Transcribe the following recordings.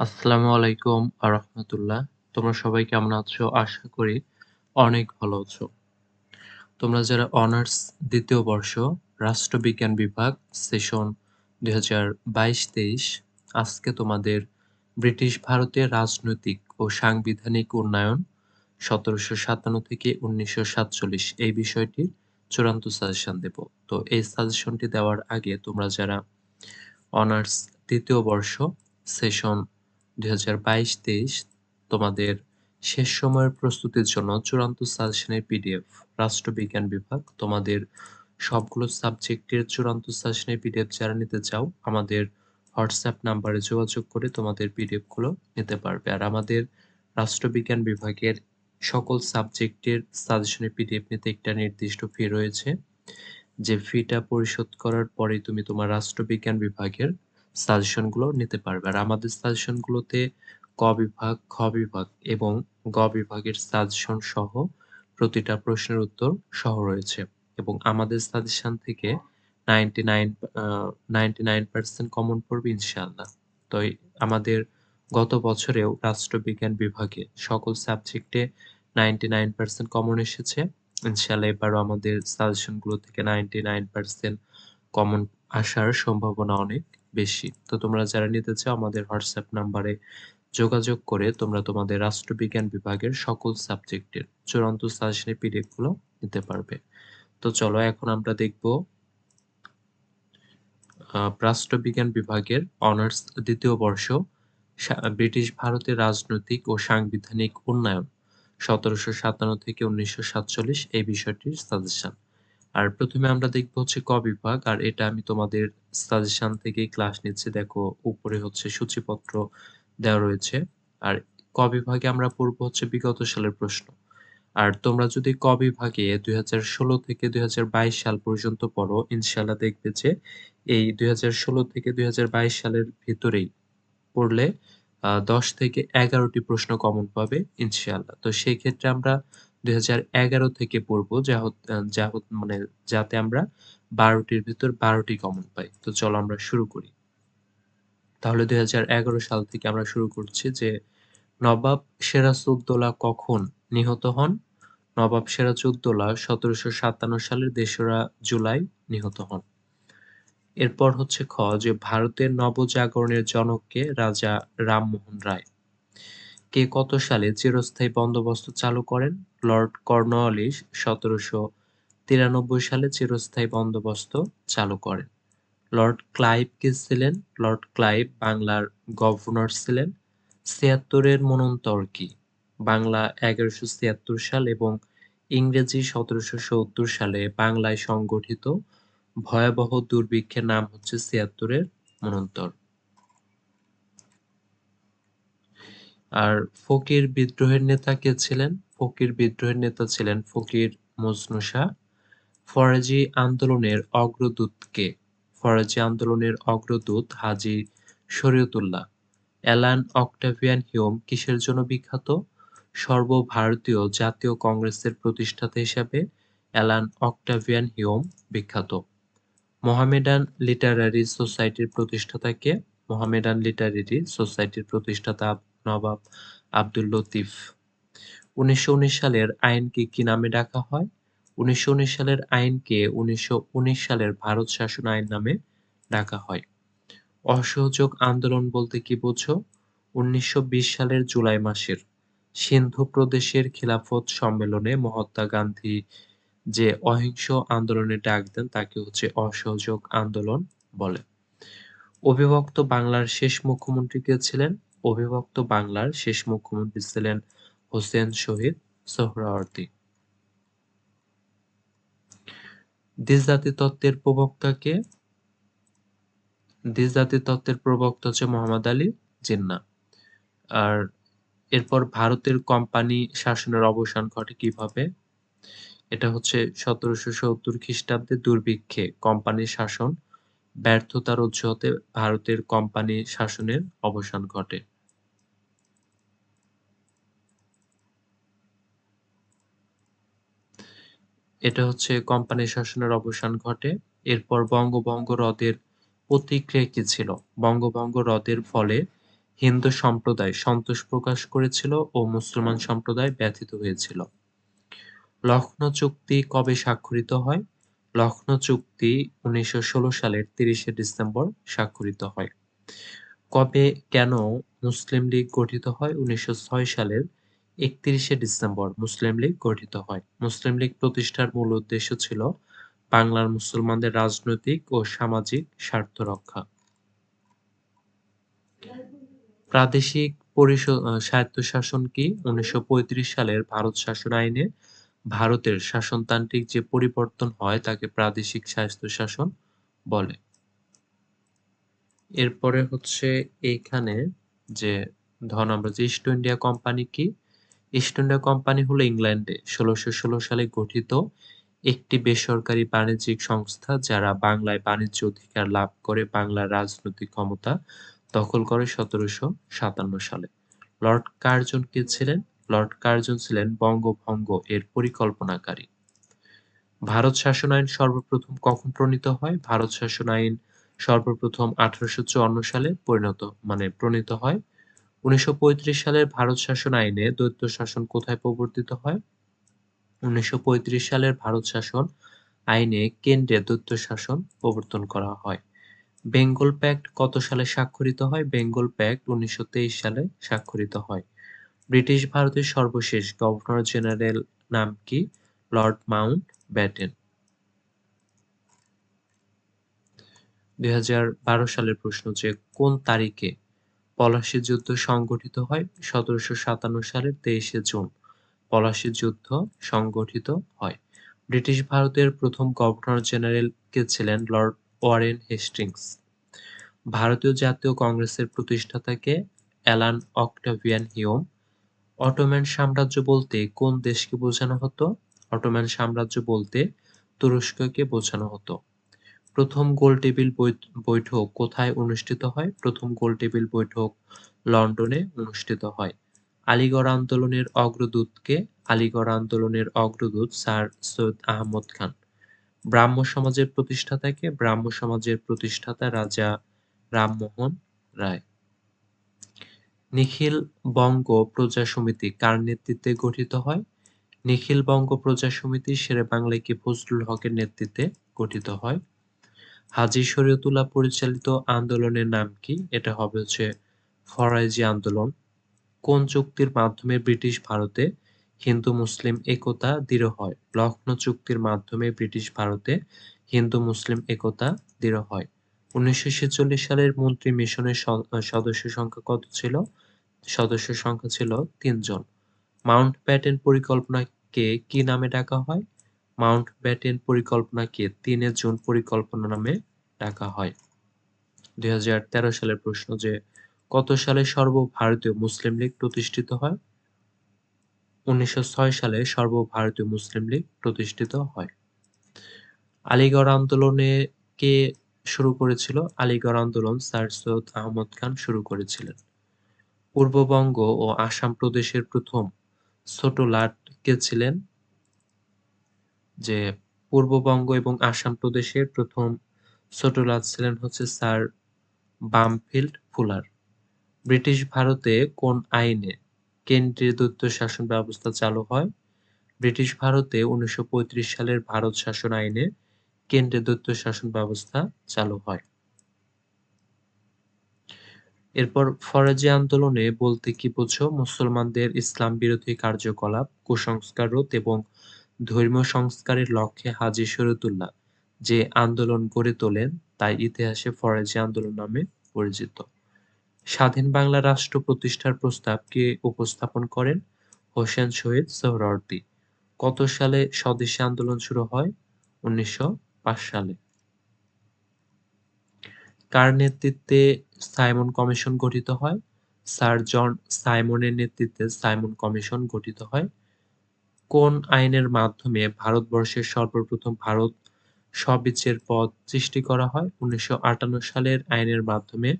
আসসালামু আলাইকুম আরহামতুল্লাহ তোমরা সবাই কেমন আছো? আশা করি অনেক ভালো আছো। তোমরা যারা অনার্স দ্বিতীয় বর্ষ, রাষ্ট্রবিজ্ঞান বিভাগ, সেশন দুই হাজার বাইশ তেইশ, আজকে তোমাদের ব্রিটিশ ভারতের রাজনৈতিক ও সাংবিধানিক উন্নয়ন সতেরোশো সাতান্ন থেকে উনিশশো সাতচল্লিশ এই বিষয়টির চূড়ান্ত সাজেশন দেব। তো এই সাজেশনটি দেওয়ার আগে তোমরা যারা অনার্স দ্বিতীয় বর্ষ, সেশন দুই হাজার বাইশ তেইশ তোমাদের শেষ সময়ের প্রস্তুতির জন্য চূড়ান্ত সাজেশনের পিডিএফ, রাষ্ট্রবিজ্ঞান বিভাগ, তোমাদের সবগুলো সাবজেক্টের চূড়ান্ত সাজেশনের পিডিএফ যারা নিতে চাও, আমাদের হোয়াটসঅ্যাপ নাম্বারে যোগাযোগ করে তোমাদের পিডিএফগুলো নিতে পারবে। আর আমাদের রাষ্ট্রবিজ্ঞান বিভাগের সকল সাবজেক্টের সাজেশনের পিডিএফ নিতে একটা নির্দিষ্ট ফি রয়েছে। যে ফিটা পরিশোধ করার পরে তুমি তোমার রাষ্ট্রবিজ্ঞান বিভাগের সাজেশনগুলো নিতে পারবে। আর আমাদের সাজেশনগুলোতে ক বিভাগ, খ বিভাগ এবং গ বিভাগের সাজেশন সহ প্রতিটা প্রশ্নের উত্তর সহ রয়েছে এবং আমাদের সাজেশন থেকে ninety nine ninety nine percent common পড়বে ইনশাআল্লাহ। তো আমাদের গত বছরেও রাষ্ট্রবিজ্ঞান বিভাগে সকল সাবজেক্টে নাইনটি নাইন পার্সেন্ট কমন এসেছে। ইনশাআল্লাহ এবারও আমাদের সাজেশনগুলো থেকে নাইনটি নাইন পার্সেন্ট কমন আসার সম্ভাবনা অনেক। বেশি। তো তোমরা যারা নিতে চাও আমাদের হোয়াটসঅ্যাপ নাম্বারে যোগাযোগ করে তোমরা তোমাদের রাষ্ট্রবিজ্ঞান বিভাগের সকল সাবজেক্টের চূড়ান্ত সাজেশনের পিডিএফগুলো নিতে পারবে। তো চলো এখন আমরা দেখব রাষ্ট্রবিজ্ঞান বিভাগের অনার্স দ্বিতীয় বর্ষ ব্রিটিশ ভারতের রাজনৈতিক ও সাংবিধানিক উন্নয়ন, সতেরোশো সাতান্ন থেকে উনিশশো সাতচল্লিশ এই বিষয়টির সাজেশন আর প্রথমে আমরা দেখব হচ্ছে ক বিভাগ, আর এটা আমি তোমাদের সাজেশন থেকে ক্লাস নিচ্ছি, দেখো উপরে হচ্ছে সূচিপত্র দেওয়া রয়েছে। আর ক বিভাগে আমরা পড়ব হচ্ছে বিগত সালের প্রশ্ন। আর তোমরা যদি ক বিভাগে দুই থেকে দুই হাজার বাইশ সাল পর্যন্ত পড়ো ইনশাল্লাহ দেখবে যে এই দুই হাজার ষোলো থেকে দুই হাজার বাইশ সালের ভিতরেই পড়লে দশ থেকে এগারোটি প্রশ্ন কমন পাবে ইনশাল্লাহ তো সেই ক্ষেত্রে আমরা দুই হাজার এগারো থেকে পড়ব যা যা মানে যাতে আমরা বারোটির ভিতর বারোটি কমন পাই। তো চলো আমরা শুরু করি। তাহলে দুই সাল থেকে আমরা শুরু করছি যে নবাব সিরাজউদ্দৌলা কখন নিহত হন? নবাব সিরাজউদ্দৌলা সতেরোশো সাতান্ন সালের দেশরা জুলাই নিহত হন। এরপর হচ্ছে খ, যে ভারতের নবজাগরণের জনককে রাজা রামমোহন রায়। কে কত সালে চিরস্থায়ী বন্দোবস্ত চালু করেন? লর্ড কর্নওয়ালিস সতেরোশো তিরানব্বই সালে চিরস্থায়ী বন্দোবস্ত চালু করেন। লর্ড ক্লাইভ কে ছিলেন? লর্ড ক্লাইভ বাংলার গভর্নর ছিলেন। ছিয়াত্তরের মনন্তর কি? বাংলা এগারোশো ছিয়াত্তর সাল এবং ইংরেজি সতেরোশো সত্তর সালে বাংলায় সংগঠিত ভয়াবহ দুর্ভিক্ষের নাম হচ্ছে ছিয়াত্তরের মনন্তর। আর ফকির বিদ্রোহের নেতা কে ছিলেন? ফকির বিদ্রোহের নেতা ছিলেন ফকির মজনু শাহ। ফরাজি আন্দোলনের অগ্রদূত কে? ফরাজি আন্দোলনের অগ্রদূত Haji Shariatullah. Allan Octavian Hume কিসের জন্য বিখ্যাত? সর্বভারতীয় জাতীয় কংগ্রেসের প্রতিষ্ঠাতা হিসাবে অ্যালান অক্টাভিয়ান হিউম বিখ্যাত। মোহামেডান লিটারারি সোসাইটির প্রতিষ্ঠাতা কে? মোহামেডান লিটারেরি সোসাইটির প্রতিষ্ঠাতা নবাব আব্দুল লতিফ। উনিশশো উনিশ সালের আইনকে কি নামে ডাকা হয়? উনিশশো উনিশ সালের আইনকে উনিশশো উনিশ সালের ভারত শাসন আইন নামে ডাকা হয়। অসহযোগ আন্দোলন বলতে কি বোঝো? উনিশশো বিশ সালের জুলাই মাসের সিন্ধু প্রদেশের খিলাফত সম্মেলনে মহাত্মা গান্ধী যে অহিংস আন্দোলনে ডাক দেন, তাকে হচ্ছে অসহযোগ আন্দোলন বলে। অবিভক্ত বাংলার শেষ মুখ্যমন্ত্রী কে ছিলেন? অবিভক্ত বাংলার শেষ মুখ্যমন্ত্রী ছিলেন হোসেন শহীদ সোহরাওয়ার্দী। দ্বিজাতি তত্ত্বের প্রবক্তা কে দ্বিজাতি তত্ত্বের প্রবক্তা হচ্ছে মোহাম্মদ আলী জিন্না। আর এরপর ভারতের কোম্পানি শাসনের অবসান ঘটে কীভাবে? এটা হচ্ছে সতেরোশো সত্তর খ্রিস্টাব্দে দুর্ভিক্ষে কোম্পানি শাসন ব্যর্থতার অজুহাতে ভারতের কোম্পানি শাসনের অবসান ঘটে। এটা হচ্ছে কোম্পানি শাসনের অবসান ঘটে। এরপর বঙ্গভঙ্গ হ্রদের প্রতিক্রিয়া কি ছিল? বঙ্গভঙ্গ হ্রদের ফলে হিন্দু সম্প্রদায় সন্তোষ প্রকাশ করেছিল ও মুসলমান সম্প্রদায় ব্যথিত হয়েছিল। লখনৌ চুক্তি কবে স্বাক্ষরিত হয়? লখনৌ চুক্তি উনিশশো ষোলো সালের তিরিশে ডিসেম্বর স্বাক্ষরিত হয়। কবে কেন মুসলিম লীগ গঠিত হয়? উনিশশো ছয় সালের একত্রিশে ডিসেম্বর মুসলিম লীগ গঠিত হয়। মুসলিম লীগ প্রতিষ্ঠার মূল উদ্দেশ্য ছিল বাংলার মুসলমানদের রাজনৈতিক ও সামাজিক স্বার্থ রক্ষা। প্রাদেশিক পরিষদ স্বায়ত্তশাসন কি? উনিশশো পঁয়ত্রিশ সালের ভারত শাসন আইনে ভারতের শাসনতান্ত্রিক যে পরিবর্তন হয় তাকে প্রাদেশিক স্বায়ত্তশাসন বলে। এরপরে হচ্ছে এইখানে যে ধর আমরা যে ইস্ট ইন্ডিয়া কোম্পানি কি? ইস্ট ইন্ডিয়া কোম্পানি হলো ইংল্যান্ডে ষোলোশো ষোলো সালে গঠিত একটি বেসরকারি বাণিজ্যিক সংস্থা যারা বাংলায় বাণিজ্য অধিকার লাভ করে বাংলার রাজনৈতিক ক্ষমতা দখল করে সতেরোশো সাতান্ন সালে। লর্ড কার্জন কে ছিলেন? লর্ড কার্জন ছিলেন বঙ্গভঙ্গ এর পরিকল্পনাকারী। ভারত শাসন আইন সর্বপ্রথম কখন প্রণীত হয়? ভারত শাসন আইন সর্বপ্রথম আঠারোশো চুয়ান্ন সালে পরিণত মানে প্রণীত হয় উনিশশো পঁয়ত্রিশ সালের ভারত শাসন আইনে দ্বৈত শাসন কোথায় প্রবর্তিত হয়? উনিশশো পঁয়ত্রিশ সালের ভারত শাসন আইনে কেন্দ্রে দ্বৈত শাসন প্রবর্তন করা হয়। বেঙ্গল প্যাক্ট কত সালে স্বাক্ষরিত হয়? বেঙ্গল প্যাক্ট উনিশশো তেইশ সালে স্বাক্ষরিত হয়। ব্রিটিশ ভারতের সর্বশেষ গভর্নর জেনারেল নাম কি? Lord Mountbatten. দুই হাজার বারো সালের প্রশ্ন যে কোন তারিখে পলাশী যুদ্ধ সংগঠিত হয় সতেরোশো সাতান্ন সালের তেইশে জুন। পলাশী যুদ্ধ সংগঠিত হয়। ব্রিটিশ ভারতের প্রথম গভর্নর জেনারেল কে ছিলেন লর্ড ওয়ারেন হেস্টিংস। ভারতীয় জাতীয় কংগ্রেসের প্রতিষ্ঠাতাকে অ্যালান অক্টাভিয়ান হিউম। অটোম্যান সাম্রাজ্য বলতে কোন দেশকে বোঝানো হতো? অটোম্যান সাম্রাজ্য বলতে তুরস্ককে বোঝানো হতো। প্রথম গোল গোলটেবিল বৈঠক কোথায় অনুষ্ঠিত হয়? প্রথম গোলটেবিল বৈঠক লন্ডনে অনুষ্ঠিত হয়। আলিগড় আন্দোলনের অগ্রদূতকে আলিগড় আন্দোলনের অগ্রদূত স্যার সৈয়দ আহমদ খান। ব্রাহ্ম সমাজের প্রতিষ্ঠাতাকে ব্রাহ্ম সমাজের প্রতিষ্ঠাতা রাজা রামমোহন রায়। নিখিল বঙ্গ প্রজা সমিতি কার নেতৃত্বে গঠিত হয়? নিখিল বঙ্গ প্রজা সমিতি শেরে বাংলায় কি ফজলুল হকের নেতৃত্বে গঠিত হয়? হাজী শরীয়তুল্লাহ পরিচালিত আন্দোলনের নাম কি? এটা হবে হচ্ছে ফরাইজি আন্দোলন। কোন চুক্তির মাধ্যমে ব্রিটিশ ভারতে হিন্দু মুসলিম একতা দৃঢ় হয়? লখনৌ চুক্তির মাধ্যমে ব্রিটিশ ভারতে হিন্দু মুসলিম একতা দৃঢ় হয়। উনিশশো ছেচল্লিশ সালের মন্ত্রী মিশনের সদস্য সংখ্যা কত ছিল? সদস্য সংখ্যা ছিল তিনজন। মাউন্ট ব্যাটেন পরিকল্পনাকে কি নামে ডাকা হয়? মাউন্ট ব্যাটেন পরিকল্পনাকে তিনে জুন পরিকল্পনা নামে ডাকা হয়। দুই হাজার তেরো সালের প্রশ্ন যে, কত সালে সর্বভারতীয় মুসলিম লীগ প্রতিষ্ঠিত হয়? উনিশশো ছয় সালে সর্বভারতীয় মুসলিম লীগ প্রতিষ্ঠিত হয়। আলিগড় আন্দোলনে কে শুরু করেছিল? আলিগড় আন্দোলন স্যার সৈয়দ আহমদ খান শুরু করেছিলেন। পূর্ববঙ্গ ও আসাম প্রদেশের প্রথম ছোট লাট কে ছিলেন যে পূর্ববঙ্গ এবং আসাম প্রদেশের প্রথম ছোট লাট ছিলেন হচ্ছে স্যার বামফিল্ড ফুলার। ব্রিটিশ ভারতে কোন আইনে কেন্দ্রীয় দ্বৈত শাসন ব্যবস্থা চালু হয়? ব্রিটিশ ভারতে উনিশশো পঁয়ত্রিশ সালের ভারত শাসন আইনে কেন্দ্রে দ্বৈত শাসন ব্যবস্থা চালু হয়। এরপর ফরাজি আন্দোলনে বলতে কি বোঝো? মুসলমানদের ইসলাম বিরোধী কার্যকলাপ কুসংস্কার রোধ এবং ধর্মীয় সংস্কারের লক্ষ্যে হাজি শরীয়তুল্লাহ যে আন্দোলন গড়ে তোলেন, তাই ইতিহাসে ফরাজি আন্দোলন নামে পরিচিত। স্বাধীন বাংলা রাষ্ট্র প্রতিষ্ঠার প্রস্তাবকে উপস্থাপন করেন হোসেন শহীদ সোহরাওয়ার্দী। কত সালে স্বদেশী আন্দোলন শুরু হয়? উনিশশো পাঁচ সালে। কার নেতৃত্বে সাইমন কমিশন গঠিত হয়? স্যার জন সাইমনের নেতৃত্বে সাইমন কমিশন গঠিত হয়। কোন আইনের মাধ্যমে ভারতবর্ষের সর্বপ্রথম ভারত সবিচের পদ সৃষ্টি করা হয়? উনিশশো আটান্ন সালের আইনের মাধ্যমে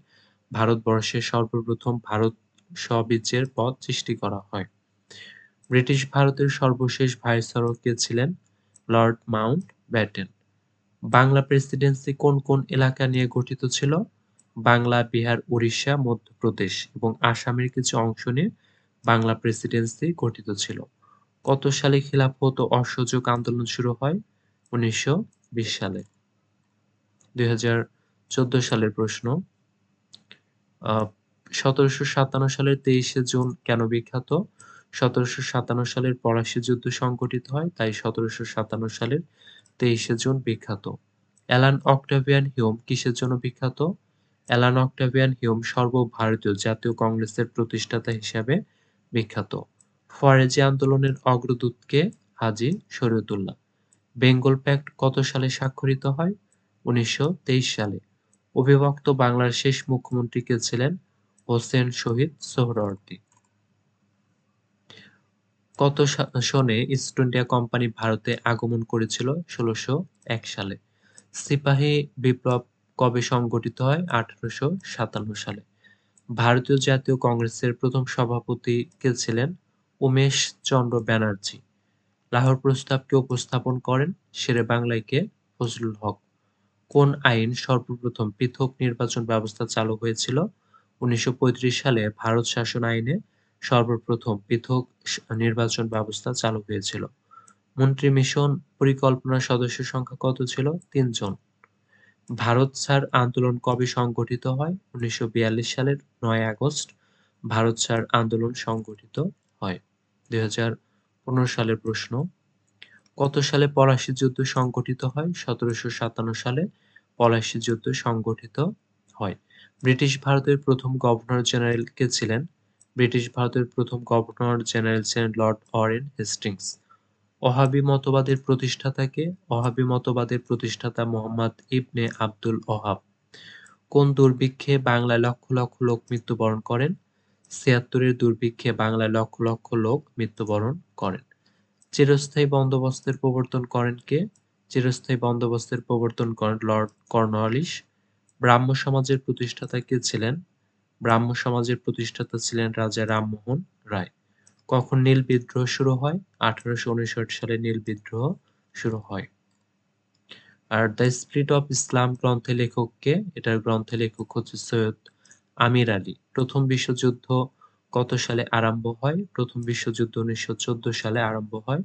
ভারতবর্ষের সর্বপ্রথম ভারত সবিচের পদ সৃষ্টি করা হয়। ব্রিটিশ ভারতের সর্বশেষ ভাইসরয় কে ছিলেন? Lord Mountbatten. বাংলা প্রেসিডেন্সি কোন কোন এলাকা নিয়ে গঠিত ছিল? বাংলা, বিহার, উড়িষ্যা, মধ্যপ্রদেশ এবং আসামের কিছু অংশ নিয়ে বাংলা প্রেসিডেন্সি গঠিত ছিল। কত সালে খিলাফত অসহযোগ আন্দোলন শুরু হয়? উনিশশো বিশ সালে। দুই হাজার চোদ্দ সালের প্রশ্ন সতেরোশো সাতান্ন সালের তেইশে জুন কেন বিখ্যাত? সতেরোশো সাতান্ন সালের পলাশী যুদ্ধ সংঘটিত হয়, তাই সতেরোশো সাতান্ন সালের তেইশে জুন বিখ্যাত। অ্যালান অক্টাভিয়ান হিউম কিসের জন্য বিখ্যাত? অ্যালান অক্টাভিয়ান হিউম সর্বভারতীয় জাতীয় কংগ্রেসের প্রতিষ্ঠাতা হিসাবে বিখ্যাত। ফরাজি আন্দোলনের অগ্রদূতকে হাজী শরীয়তুল্লাহ। বেঙ্গল প্যাক্ট কত সালে স্বাক্ষরিত হয়? উনিশশো তেইশ সালে। অবিভক্ত বাংলার শেষ মুখ্যমন্ত্রী কে ছিলেন? হোসেন শহীদ সোহরাওয়ার্দী। কত সনে ইস্ট ইন্ডিয়া কোম্পানি ভারতে আগমন করেছিল? ষোলশো এক সালে। সিপাহী বিপ্লব কবে সংগঠিত হয়? আঠারোশো সাতান্ন সালে। ভারতীয় জাতীয় কংগ্রেসের প্রথম সভাপতি কে ছিলেন? উমেশ চন্দ্র ব্যানার্জি। লাহোর প্রস্তাবকে উপস্থাপন করেন শেরে বাংলায় কে? ফজলুল হক। কোন আইন সর্বপ্রথম পৃথক নির্বাচন ব্যবস্থা চালু হয়েছিল? উনিশশো পঁয়ত্রিশ সালে ভারত শাসন আইনে সর্বপ্রথম পৃথক নির্বাচন ব্যবস্থা চালু হয়েছিল। মন্ত্রী মিশন পরিকল্পনার সদস্য সংখ্যা কত ছিল? তিনজন। ভারত ছাড় আন্দোলন কবে সংগঠিত হয়? উনিশশো বিয়াল্লিশ সালের নয় আগস্ট ভারত ছাড় আন্দোলন সংগঠিত হয়। দুই সালের প্রশ্ন, কত সালে পলাশী যুদ্ধ সংগঠিত হয়? সতেরোশো সাতান্ন সালে পলাশী যুদ্ধ সংগঠিত হয়। ব্রিটিশ ভারতের প্রথম গভর্নর জেনারেল কে ছিলেন? ব্রিটিশ ভারতের প্রথম গভর্নর জেনারেল ছিলেন লর্ড ওয়ারেন হেস্টিংস। ওহাবি মতবাদের প্রতিষ্ঠাতা কে? ওহাবি মতবাদের প্রতিষ্ঠাতা মোহাম্মদ ইবনে আব্দুল ওহাব। কোন দুর্ভিক্ষে বাংলায় লক্ষ লক্ষ লোক মৃত্যুবরণ করেন? ছিয়াত্তরের দুর্ভিক্ষে বাংলায় লক্ষ লক্ষ লোক মৃত্যুবরণ করেন। চিরস্থায়ী বন্দোবস্তের প্রবর্তন করেন কে? চিরস্থায়ী বন্দোবস্তের প্রবর্তন করেন লর্ড কর্নওয়ালিস। ব্রাহ্ম সমাজের প্রতিষ্ঠাতা কে ছিলেন? ব্রাহ্ম সমাজের প্রতিষ্ঠাতা ছিলেন রাজা রামমোহন রায়। কখন নীল বিদ্রোহ শুরু হয়? আঠারোশো উনষাট সালে নীল বিদ্রোহ শুরু হয়। আর দ্য স্প্রিট অফ ইসলাম গ্রন্থের লেখক কে? এটার গ্রন্থে লেখক হচ্ছে সৈয়দ আমির আলী। প্রথম বিশ্বযুদ্ধ কত সালে আরম্ভ হয়? প্রথম বিশ্বযুদ্ধ উনিশশো চোদ্দ সালে আরম্ভ হয়।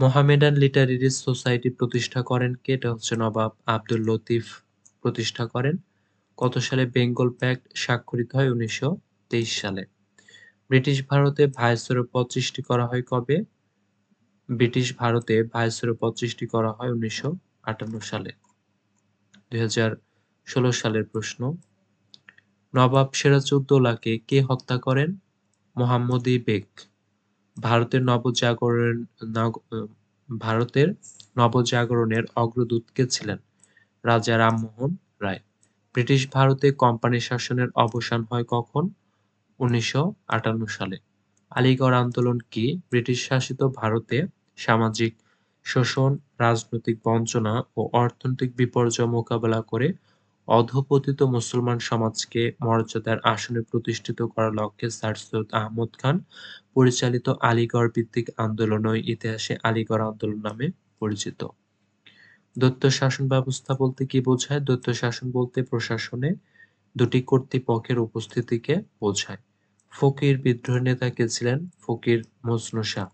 মোহামেডান লিটারেরি সোসাইটি প্রতিষ্ঠা করেন কে? এটা হচ্ছে নবাব আব্দুল লতিফ প্রতিষ্ঠা করেন। কত সালে বেঙ্গল প্যাক্ট স্বাক্ষরিত হয়? উনিশশো তেইশ সালে। ব্রিটিশ ভারতে ভাইসরয় পদ সৃষ্টি করা হয় কবে? ব্রিটিশ ভারতে ভাইসরয় পদ সৃষ্টি করা হয় উনিশশো আটান্ন সালে। দুই হাজার ষোলো সালের প্রশ্ন নবাব সিরাজউদ্দৌলাকে কে হত্যা করেন? মোহাম্মদী বেগ। ভারতের নবজাগরণ ভারতের নবজাগরণের অগ্রদূত কে ছিলেন? রাজা রামমোহন রায়। ব্রিটিশ ভারতে কোম্পানি শাসনের অবসান হয় কখন? উনিশশো আটান্ন সালে। আলিগড় আন্দোলন কি? ব্রিটিশ শাসিত ভারতে সামাজিক শোষণ, রাজনৈতিক বঞ্চনা ও অর্থনৈতিক বিপর্যয় মোকাবেলা করে অধঃপতিত মুসলমান সমাজকে মর্যাদার আসনে প্রতিষ্ঠিত করার লক্ষ্যে স্যার সৈয়দ আহমদ খান পরিচালিত আলিগড় ভিত্তিক আন্দোলন ইতিহাসে আলিগড় আন্দোলন নামে পরিচিত। দ্বৈত শাসন ব্যবস্থা বলতে কি বোঝায়? দ্বৈত শাসন বলতে প্রশাসনে দুটি কর্তৃপক্ষের উপস্থিতিকে বোঝায়। ফকির বিদ্রোহের নেতা কে ছিলেন? ফকির মজনু শাহ।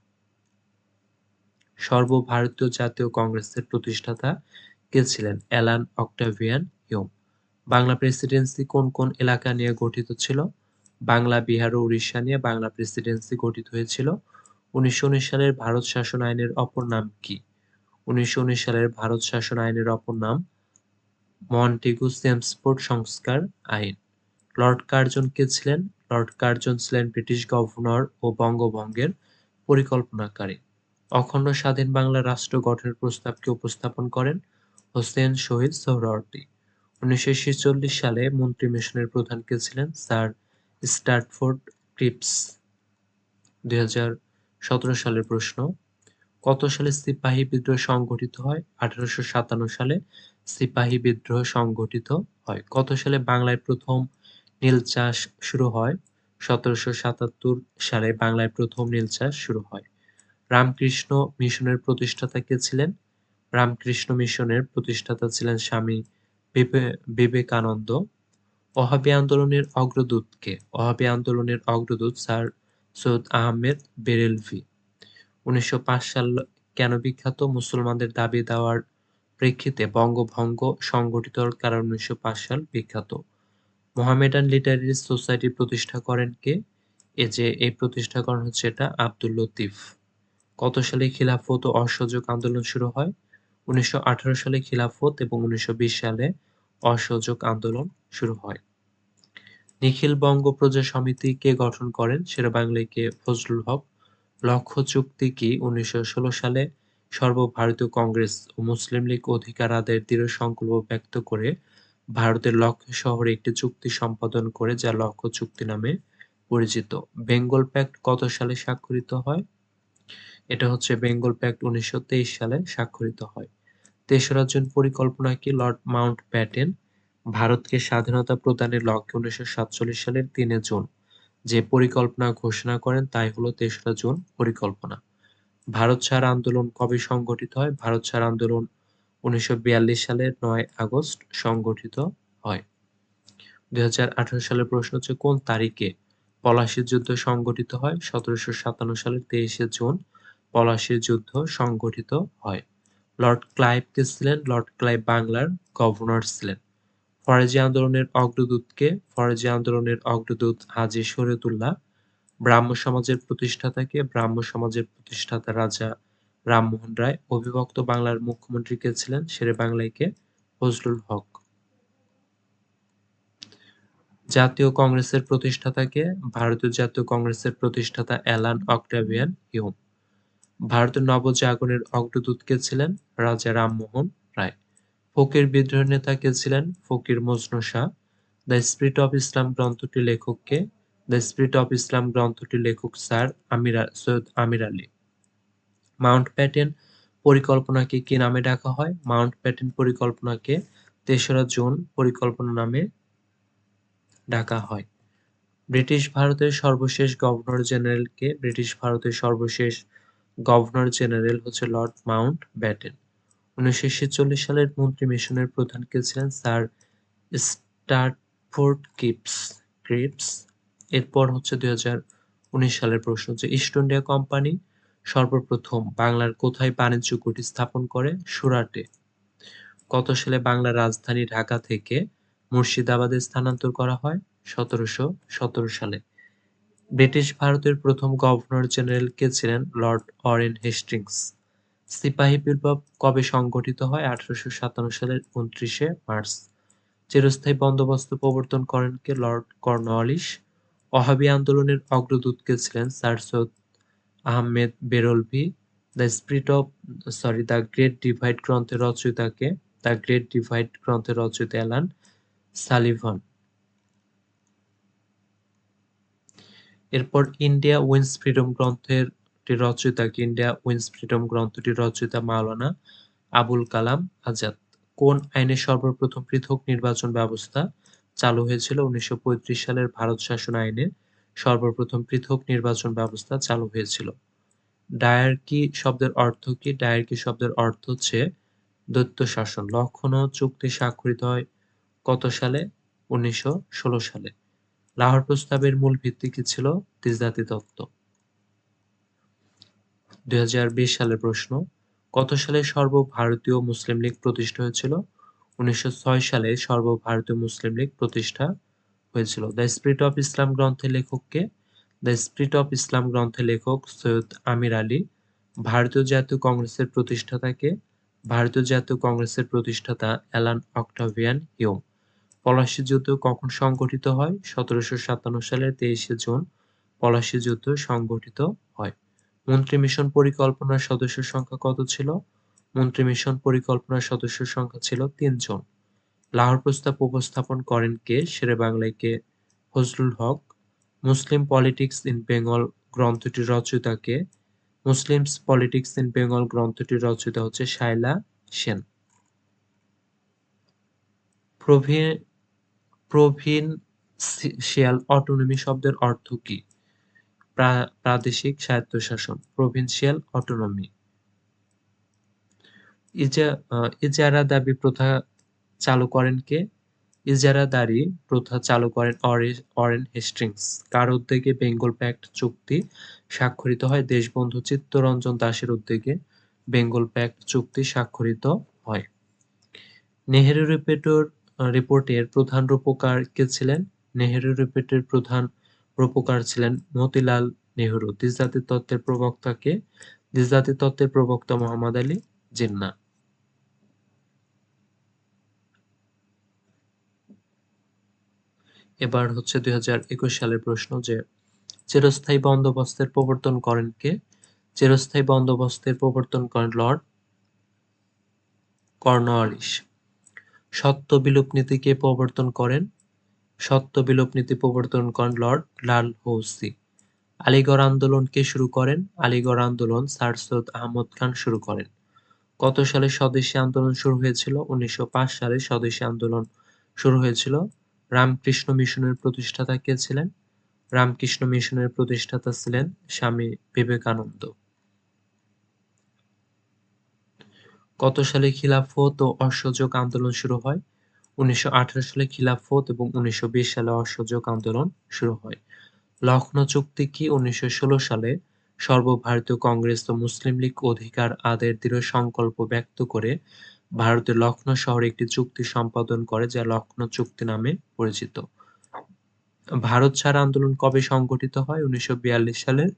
সর্বভারতীয় জাতীয় কংগ্রেসের প্রতিষ্ঠাতা কে ছিলেন? Allan Octavian Hume. Bangla presidency কোন কোন এলাকা নিয়ে গঠিত ছিল? বাংলা, বিহার ও উড়িষ্যা নিয়ে বাংলা প্রেসিডেন্সি গঠিত হয়েছিল। উনিশশো উনিশ সালের ভারত শাসন আইনের অপর নাম কি? উনিশশো উনিশ সালের ভারত শাসন আইনের অপর নাম মন্টেগু সেমসফোর্ড সংস্কার আইন। লর্ড কার্জন কে ছিলেন? লর্ড কার্জন ছিলেন ব্রিটিশ গভর্নর ও বঙ্গভঙ্গের পরিকল্পনাকারী। অখণ্ড স্বাধীন বাংলা রাষ্ট্র গঠনের প্রস্তাবকে উপস্থাপন করেন হোসেন শহীদ সোহরাওয়ার্দী। উনিশশো সালে মন্ত্রী মিশনের প্রধান কে ছিলেন? Sir Stratford Cripps. দুই হাজার সতেরো সালের প্রশ্ন, কত সালে সিপাহী বিদ্রোহ সংঘটিত হয়? আঠারোশো সাতান্ন সালে সিপাহী বিদ্রোহ সংঘটিত হয়। কত সালে বাংলায় প্রথম নীল চাষ শুরু হয়? সতেরোশো সাতাত্তর সালে বাংলায় প্রথম নীল চাষ শুরু হয়। রামকৃষ্ণ মিশনের প্রতিষ্ঠাতা কে ছিলেন? রামকৃষ্ণ মিশনের প্রতিষ্ঠাতা ছিলেন স্বামী বিবেকানন্দ। ওহাবি আন্দোলনের অগ্রদূত কে ওহাবি আন্দোলনের অগ্রদূত স্যার সৈয়দ আহমেদ বেরেলভি। উনিশশো পাঁচ সাল কেন বিখ্যাত মুসলমানদের দাবি দেওয়ার প্রেক্ষিতে বঙ্গভঙ্গ সংগঠিত কারণ উনিশশো পাঁচ সাল বিখ্যাত। মোহামেডান লিটারেরি সোসাইটি প্রতিষ্ঠা করেন কে? এ যে, এই প্রতিষ্ঠা করেন হচ্ছে এটা আব্দুল লতিফ। কত সালে খিলাফত ও অসহযোগ আন্দোলন শুরু হয়? উনিশশো আঠারো সালে খিলাফত এবং উনিশশো বিশ সালে অসহযোগ আন্দোলন শুরু হয়। নিখিল বঙ্গ প্রজা সমিতি কে গঠন করেন সেরা বাংলায় কে? ফজলুল হক। লক্ষ্য চুক্তি কি উনিশশো ষোলো সালে সর্বভারতীয় কংগ্রেস ও মুসলিম লীগ অধিকার আদায়ের দৃঢ় সংকল্প ব্যক্ত করে ভারতের লক্ষ্য শহরে একটি চুক্তি সম্পাদন করে, যা লক্ষ্য চুক্তি নামে পরিচিত। বেঙ্গল প্যাক্ট কত সালে স্বাক্ষরিত হয়? এটা হচ্ছে বেঙ্গল প্যাক্ট উনিশশো তেইশ সালে স্বাক্ষরিত হয়। তেসরা জুন পরিকল্পনা কি লর্ড মাউন্ট ব্যাটেন ভারতকে স্বাধীনতা প্রদানের লক্ষ্যে উনিশশো সাতচল্লিশ সালের তিনে জুন যে পরিকল্পনা ঘোষণা করেন তাই হলো তেসরা জুন পরিকল্পনা। ভারত ছাড় আন্দোলন কবে সংগঠিত হয়? ভারত ছাড় আন্দোলন উনিশশো বিয়াল্লিশ সালের নয় আগস্ট সংগঠিত হয়। দুই হাজার আঠারো সালের প্রশ্ন হচ্ছে, কোন তারিখে পলাশির যুদ্ধ সংগঠিত হয়? সতেরোশো সাতান্ন সালের তেইশে জুন পলাশির যুদ্ধ সংগঠিত হয়। লর্ড ক্লাইভ কে ছিলেন লর্ড ক্লাইভ বাংলার গভর্নর ছিলেন। ফরাজি আন্দোলনের অগ্রদূতকে ফরাজি আন্দোলনের অগ্রদূত হাজি শরীয়তুল্লাহ, ব্রাহ্ম সমাজের প্রতিষ্ঠাতাকে, ব্রাহ্ম সমাজের প্রতিষ্ঠাতা রাজা রামমোহন রায়, অবিভক্ত বাংলার মুখ্যমন্ত্রী কে ছিলেন, শেরে বাংলাইকে ফজলুল হক। জাতীয় কংগ্রেসের প্রতিষ্ঠাতাকে ভারতীয় জাতীয় কংগ্রেসের প্রতিষ্ঠাতা অ্যালান অক্টাভিয়ান হিউম। ভারতের নবজাগরণের অগ্রদূত কে ছিলেন রাজা রামমোহন রায়। ফকির বিদ্রোহ নেতা কে ছিলেন Fakir Majnu Shah. The spirit of Islam গ্রন্থটি লেখককে, দ্য স্পিরিট অফ ইসলাম গ্রন্থটি লেখক sir Amir, Syed Amir Ali. Mountbatten পরিকল্পনাকে কি নামে ডাকা হয়? মাউন্ট প্যাটেন পরিকল্পনাকে তেসরা জুন পরিকল্পনা নামে ডাকা হয়। ব্রিটিশ ভারতের সর্বশেষ গভর্নর জেনারেলকে ব্রিটিশ ভারতের সর্বশেষ গভর্নর জেনারেল হচ্ছে লর্ড মাউন্ট ব্যাটেন। উনিশশো ছেচল্লিশ সালের মন্ত্রী মিশনের প্রধান কে ছিলেন? স্যার স্টার্টফোর্ড কিপস ক্রিপস এরপর হচ্ছে দুই উনিশ সালের প্রশ্ন যে ইস্ট ইন্ডিয়া কোম্পানি সর্বপ্রথম বাংলার কোথায় বাণিজ্য কুটি স্থাপন করে? সুরাটে। কত সালে বাংলার রাজধানী ঢাকা থেকে মুর্শিদাবাদে স্থানান্তর করা হয়? সতেরোশো সতেরো সালে। ব্রিটিশ ভারতের প্রথম গভর্নর জেনারেল কে ছিলেন? Lord Warren Hastings. সিপাহী বিপ্লব কবে সংগঠিত হয়? আঠারোশো সাতান্ন সালের উনত্রিশে মার্চ। চিরস্থায়ী বন্দোবস্ত প্রবর্তন করেন কে? লর্ড কর্নওয়ালিস ওহাবি আন্দোলনের অগ্রদূত কে ছিলেন? Sir Syed Ahmed Barelvi. The spirit of, sorry, the great divide গ্রন্থের রচয়িতাকে দ্য গ্রেট ডিভাইড গ্রন্থের রচয়িতা অ্যালান সালিভান। এরপর ইন্ডিয়া উইন্স ফ্রিডম গ্রন্থের রচয়িতা ইন্ডিয়া উইন্স ফ্রিডম গ্রন্থটির রচয়িতা মাওলানা আবুল কালাম আজাদ। কোন আইনে সর্বপ্রথম পৃথক নির্বাচন ব্যবস্থা চালু হয়েছিল? উনিশশো পঁয়ত্রিশ সালের ভারত শাসন আইনে সর্বপ্রথম পৃথক নির্বাচন ব্যবস্থা চালু হয়েছিল। ডায়ার্কি শব্দের অর্থ কি? ডায়ার্কি শব্দের অর্থ হচ্ছে দৈত্য শাসন। লক্ষণ চুক্তি স্বাক্ষরিত হয় কত সালে? উনিশশো ষোলো সালে। লাহোর প্রস্তাবের মূল ভিত্তি কি ছিল? তিজদাতি তত্ত্ব। দুই হাজার বিশ সালের প্রশ্ন, কত সালে সর্বভারতীয় মুসলিম লীগ প্রতিষ্ঠা হয়েছিল? উনিশশো ছয় সালে সর্বভারতীয় মুসলিম লীগ প্রতিষ্ঠা হয়েছিল। দ্য স্পিরিট অফ ইসলাম গ্রন্থের লেখককে, দ্য স্পিরিট অফ ইসলাম গ্রন্থের লেখক সৈয়দ আমির আলী, ভারতীয় জাতীয় কংগ্রেসের প্রতিষ্ঠাতাকে ভারতীয় জাতীয় কংগ্রেসের প্রতিষ্ঠাতা অ্যালান অক্টাভিয়ান হিউম পলাশী যুদ্ধ কখন সংগঠিত হয়? সতেরোশো সাতান্ন সালের তেইশে জুন পলাশী যুদ্ধ সংগঠিত হয়। মন্ত্রী মিশন পরিকল্পনার সদস্য সংখ্যা কত ছিল? মন্ত্রী মিশন পরিকল্পনার সদস্য সংখ্যা ছিল তিনজন লাহোর প্রস্তাব উপস্থাপন করেন কে? শেরে বাংলায় কে? Fazlul Haque. Muslim politics in Bengal গ্রন্থটির রচয়িতাকে মুসলিমস পলিটিক্স ইন বেঙ্গল গ্রন্থটির রচয়িতা হচ্ছে শাইলা সেন। প্রভিনশিয়াল অটোনমি শব্দের অর্থ কি? প্রাদেশিক স্বায়ত্তশাসন প্রভিনশিয়াল অটোনমি। ইজারা দাবি প্রথা চালু করেন কে? ইজারাদারি প্রথা চালু করেন অরেন হেস্টিংস কার উদ্যোগে বেঙ্গল প্যাক্ট চুক্তি স্বাক্ষরিত হয়? দেশবন্ধু চিত্তরঞ্জন দাসের উদ্যোগে বেঙ্গল প্যাক্ট চুক্তি স্বাক্ষরিত হয়। নেহেরু রিপোর্টের রিপোর্টের প্রধান রূপকার কে ছিলেন? নেহেরু রিপোর্টের প্রধান রূপকার ছিলেন মতিলাল নেহরু। দ্বিজাতি তত্ত্বের প্রবক্তাকে দ্বিজাতি তত্ত্বের প্রবক্তা মোহাম্মদ আলী জিন্না। এবার হচ্ছে দুই হাজার একুশ সালের প্রশ্ন যে, চিরস্থায়ী বন্দোবস্তের প্রবর্তন করেন কে? চিরস্থায়ী বন্দোবস্তের প্রবর্তন করেন লর্ড কর্নওয়ালিস সত্য বিলোপ নীতিকে প্রবর্তন করেন? সত্য বিলোপ নীতি প্রবর্তন করেন লর্ড লাল হৌসি। আলিগড় আন্দোলন কে শুরু করেন? আলিগড় আন্দোলন স্যার সৈয়দ আহমদ খান শুরু করেন। কত সালে স্বদেশী আন্দোলন শুরু হয়েছিল? উনিশশো পাঁচ সালে স্বদেশী আন্দোলন শুরু হয়েছিল। রামকৃষ্ণ মিশনের প্রতিষ্ঠাতা কে ছিলেন? রামকৃষ্ণ মিশনের প্রতিষ্ঠাতা ছিলেন স্বামী বিবেকানন্দ। কত সালে খিলাফত ও অসহযোগ আন্দোলন শুরু হয়? উনিশশো আঠারো সালে খিলাফত এবং উনিশশো বিশ সালে অসহযোগ আন্দোলন শুরু হয়। লখনৌ চুক্তি কি উনিশশো ষোলো সালে সর্বভারতীয় কংগ্রেস ও মুসলিম লীগ অধিকার আদায়ের দৃঢ় সংকল্প ব্যক্ত করে ভারতের লখনৌ শহরে একটি চুক্তি সম্পাদন করে যা লখনৌ চুক্তি নামে পরিচিত। ভারত ছাড় আন্দোলন কবে সংগঠিত হয়? উনিশশো বিয়াল্লিশ সালের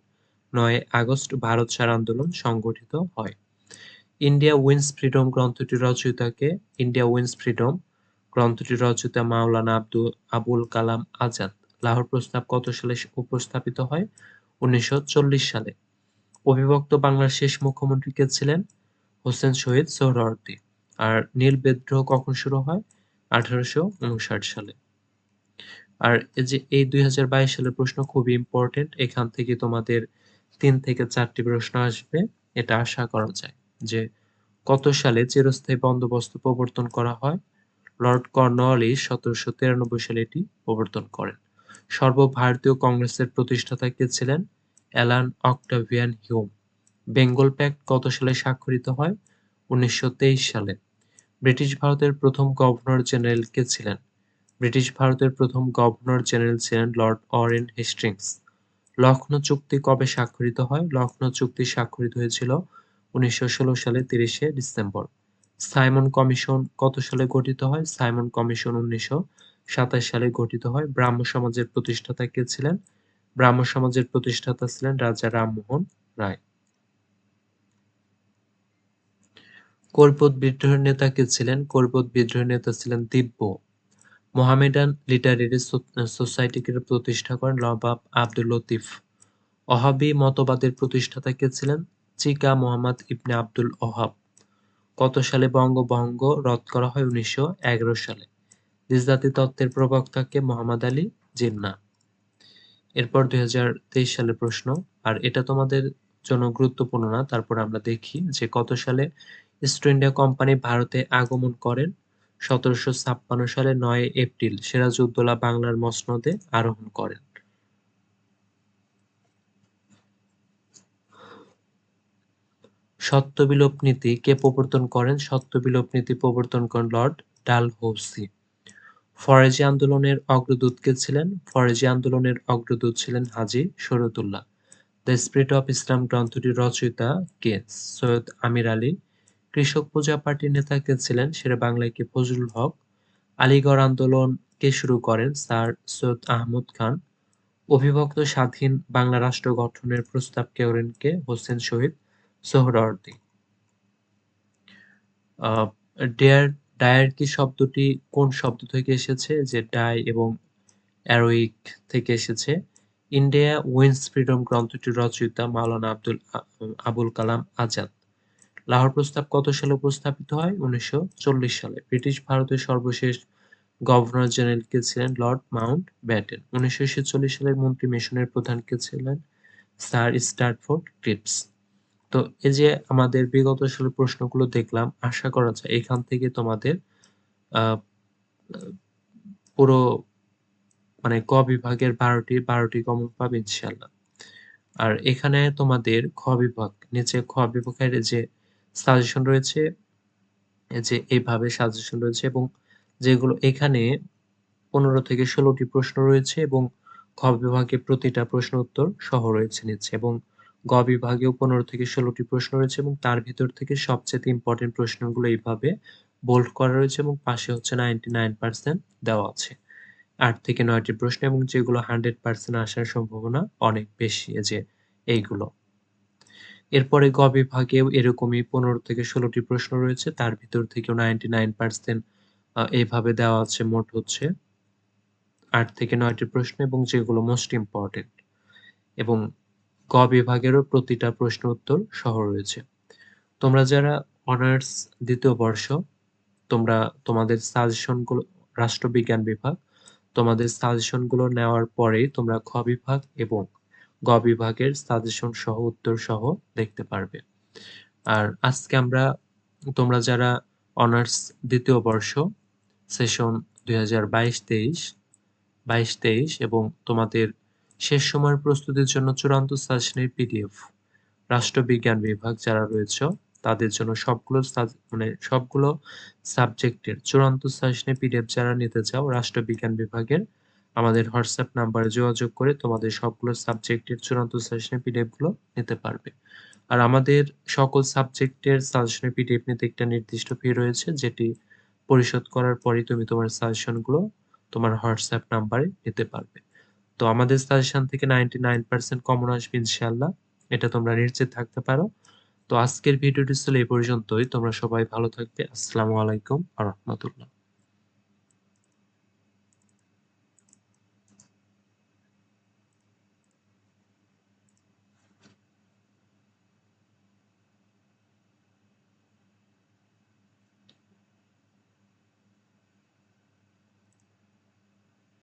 নয় আগস্ট ভারত ছাড় আন্দোলন সংগঠিত হয়। ইন্ডিয়া উইন্স ফ্রিডম গ্রন্থটির রচয়িতাকে ইন্ডিয়া উইন্স ফ্রিডম গ্রন্থটির রচয়িতা মাওলানা আব্দুল আবুল কালাম আজাদ লাহোর প্রস্তাব কত সালে উপস্থাপিত হয়? উনিশশো চল্লিশ সালে। অবিভক্ত বাংলার শেষ মুখ্যমন্ত্রী কে ছিলেন? হোসেন শহীদ সোহরাওয়ার্দী। আর নীল বিদ্রোহ কখন শুরু হয়? আঠারোশো উনষাট সালে। আর এই যে এই দুই হাজার বাইশ সালের প্রশ্ন খুবই ইম্পর্টেন্ট এখান থেকে তোমাদের তিন থেকে চারটি প্রশ্ন আসবে। এটা আশা করা যায়। যে কত সালে চিরস্থায়ী বন্দোবস্ত প্রবর্তন করা হয়? লর্ড কর্নওয়ালিস সতেরোশো তিরানব্বই সালে এটি প্রবর্তন করেন। সর্বভারতীয় কংগ্রেসের প্রতিষ্ঠাতা কে ছিলেন? Allan Octavian Hume. Bengal pact কত সালে স্বাক্ষরিত হয়? উনিশশো তেইশ সালে। ব্রিটিশ ভারতের প্রথম গভর্নর জেনারেল কে ছিলেন? ব্রিটিশ ভারতের প্রথম গভর্নর জেনারেল ছিলেন লর্ড অরেন হেস্টিংস। লখনৌ চুক্তি কবে স্বাক্ষরিত হয়? লখনৌ চুক্তি স্বাক্ষরিত হয়েছিল উনিশশো ষোলো সালে তিরিশে ডিসেম্বর। সাইমন কমিশন কত সালে গঠিত হয়? সাইমন কমিশন উনিশশো সাতাশ সালে গঠিত হয়। ব্রাহ্ম সমাজের প্রতিষ্ঠাতা কে ছিলেন? ব্রাহ্ম সমাজের প্রতিষ্ঠাতা ছিলেন রাজা রামমোহন রায়। কল্পত বিদ্রোহের নেতা কে ছিলেন? কল্পত বিদ্রোহের নেতা ছিলেন দিব্য। মোহামেডান লিটারেরি সোসাইটিকে প্রতিষ্ঠা করেন নবাব আব্দুল লতিফ। অহাবি মতবাদের প্রতিষ্ঠাতা কে ছিলেন? চিকা মোহাম্মদ ইবনে আব্দুল ওহাব। কত সালে বঙ্গভঙ্গ রদ করা হয়? উনিশশো এগারো সালে। নিজাতি তত্ত্বের প্রবক্তাকে মোহাম্মদ আলী জিন্না। এরপর দুই হাজার তেইশ সালের প্রশ্ন, আর এটা তোমাদের জন্য গুরুত্বপূর্ণ না, তারপর আমরা দেখি যে কত সালে ইস্ট ইন্ডিয়া কোম্পানি ভারতে আগমন করেন? সতেরোশো ছাপ্পান্ন সালে নয় এপ্রিল সিরাজউদ্দৌলা বাংলার মসনদে আরোহণ করেন। সত্যবিলোপ নীতি কে প্রবর্তন করেন? সত্য বিলোপ নীতি প্রবর্তন করেন লর্ড ডাল ডালহৌসি। ফরেজি আন্দোলনের অগ্রদূত কে ছিলেন? ফরেজি আন্দোলনের অগ্রদূত ছিলেন Haji Shariatullah the spirit of Islam গ্রন্থটির রচয়িতা কে? সৈয়দ আমির আলী। কৃষক পূজা পার্টির নেতা কে ছিলেন? সেরা বাংলায় কে? ফজলুল হক। আলিগড় আন্দোলন কে শুরু করেন? স্যার সৈয়দ আহমদ খান। অভিভক্ত স্বাধীন বাংলা রাষ্ট্র গঠনের প্রস্তাব কে করেন কে? হোসেন শহীদ। সোহরাওয়ার্দী। ডেয়ার ডায়ার্কি শব্দটি কোন শব্দ থেকে এসেছে? যে ডাই এবং অ্যারোইক থেকে এসেছে। ইন্ডিয়া উইন্স ফ্রিডম গ্রন্থটির রচয়িতা মাওলানা আব্দুল, আবুল কালাম আজাদ। লাহোর প্রস্তাব কত সালে উপস্থাপিত হয়? উনিশশো চল্লিশ সালে। ব্রিটিশ ভারতের সর্বশেষ গভর্নর জেনারেল কে ছিলেন? Lord Mountbatten. উনিশশো সালের মন্ত্রী মিশনের প্রধান কে ছিলেন? Sir Stafford Cripps. তো এই যে আমাদের বিগত সালের প্রশ্নগুলো দেখলাম, আশা করা যায় এখান থেকে তোমাদের পুরো মানে ক বিভাগের বারোটি বারোটি কমন পাবে ইনশাল্লাহ আর এখানে তোমাদের খ বিভাগ, নিচে খ বিভাগের যে সাজেশন রয়েছে যে এইভাবে সাজেশন রয়েছে এবং যেগুলো এখানে ১৫ থেকে ষোলোটি প্রশ্ন রয়েছে এবং খ বিভাগে প্রতিটা প্রশ্ন উত্তর সহ রয়েছে নিচে এবং গ বিভাগেও ১৫ থেকে ষোলোটি প্রশ্ন রয়েছে এবং তার ভিতর থেকে সবচেয়ে ইম্পর্টেন্ট প্রশ্নগুলো এইভাবে বোল্ড করা রয়েছে এবং পাশে হচ্ছে 99% দেওয়া আছে। আট থেকে নয়টি প্রশ্ন এবং যেগুলো 100% আসার সম্ভাবনা অনেক বেশি যে এইগুলো। এরপরে গ বিভাগেও এরকমই ১৫ থেকে ষোলোটি প্রশ্ন রয়েছে, তার ভিতর থেকেও 99% আ, এইভাবে দেওয়া আছে মোট হচ্ছে আট থেকে নয়টি প্রশ্ন এবং যেগুলো মোস্ট ইম্পর্টেন্ট এবং গ বিভাগেরও প্রতিটা প্রশ্ন উত্তর সহ রয়েছে। তোমরা যারা অনার্স দ্বিতীয় বর্ষ তোমরা তোমাদের সাজেশনগুলো রাষ্ট্রবিজ্ঞান বিভাগ তোমাদের সাজেশনগুলো নেওয়ার পরেই তোমরা খ বিভাগ এবং গ বিভাগের সাজেশন সহ উত্তর সহ দেখতে পারবে। আর আজকে আমরা তোমরা যারা অনার্স দ্বিতীয় বর্ষ সেশন ২০২২-২৩, ২২-২৩ এবং তোমাদের শেষ সময়ের প্রস্তুতির জন্য চূড়ান্ত সাজেশনের পিডিএফ রাষ্ট্রবিজ্ঞান বিভাগ যারা রয়েছ, তাদের জন্য সবগুলো মানে সবগুলো সাবজেক্টের চূড়ান্ত সাজেশনের পিডিএফ যারা নিতে চাও, রাষ্ট্রবিজ্ঞান বিভাগের, আমাদের হোয়াটসঅ্যাপ নাম্বারে যোগাযোগ করে তোমাদের সবগুলো সাবজেক্টের চূড়ান্ত সাজেশনের পিডিএফগুলো নিতে পারবে। আর আমাদের সকল সাবজেক্টের সাজেশনের পিডিএফ নিতে একটা নির্দিষ্ট ফি রয়েছে, যেটি পরিশোধ করার পরই তুমি তোমার সাজেশনগুলো তোমার হোয়াটসঅ্যাপ নাম্বারে নিতে পারবে। তো আমাদের সাজেশন থেকে 99% কমন আসবে ইনশাল্লাহ এটা তোমরা নিশ্চিত থাকতে পারো। তো আজকের ভিডিওটি ছিল এই পর্যন্তই। তোমরা সবাই ভালো থাকবে। আসসালামু আলাইকুম আ রাহমাতুল্লাহ।